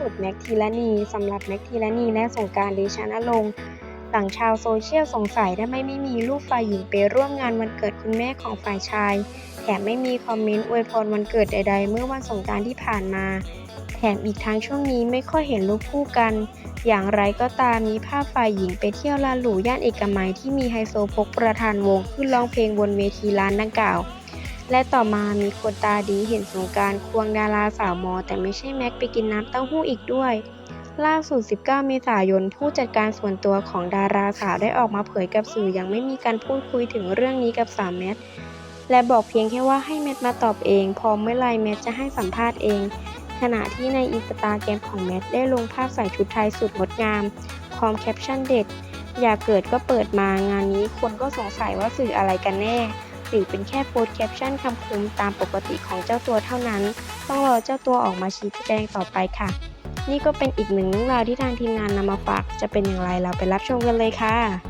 สุดแม็กทีละนีสำหรับแม็กทีละนีและสงการเดชะนรงหลังชาวโซเชียลสงสัยทำไมไม่มีรูปฝ่ายหญิงไปร่วมงานวันเกิดคุณแม่ของฝ่ายชาย แถมไม่มีคอมเมนต์อวยพรวันเกิดใด ๆ เมื่อวันสงการที่ผ่านมา แถมอีกทั้งช่วงนี้ไม่ค่อยเห็นรูปคู่กัน อย่างไรก็ตามมีภาพฝ่ายหญิงไปเที่ยวลานหรูย่านเอกมัยที่มีไฮโซพกประธานวงขึ้นร้องเพลงบนเวทีร้านดังกล่าว และต่อมามีคนตาดีเห็นสงการควงดาราสาวมอ แต่ไม่ใช่แม็กไปกินน้ำเต้าหู้อีกด้วย ล่าสุด 19 เมษายน ผู้จัดการส่วนตัวของดาราสาวได้ออกมาเผยกับสื่อยังไม่มีการพูดคุยถึงเรื่องนี้กับสาวแมทและบอกเพียงแค่ว่าให้แมทมาตอบเอง พอเมื่อไรแมทจะให้สัมภาษณ์เอง ขณะที่ในอินสตาแกรมของแมทได้ลงภาพใส่ชุดไทยสุดงดงามพร้อมแคปชั่นเด็ด อยากเกิดก็เปิดมางานนี้คนก็สงสัยว่าสื่ออะไรกันแน่ หรือเป็นแค่โพสต์แคปชั่นคำคมตามปกติของเจ้าตัวเท่านั้น ต้องรอเจ้าตัวออกมาชี้แจงต่อไปค่ะ นี่ก็เป็นอีกหนึ่งเรื่องราวที่ทางทีมงานนำมาฝาก จะเป็นอย่างไรเราไปรับชมกันเลยค่ะ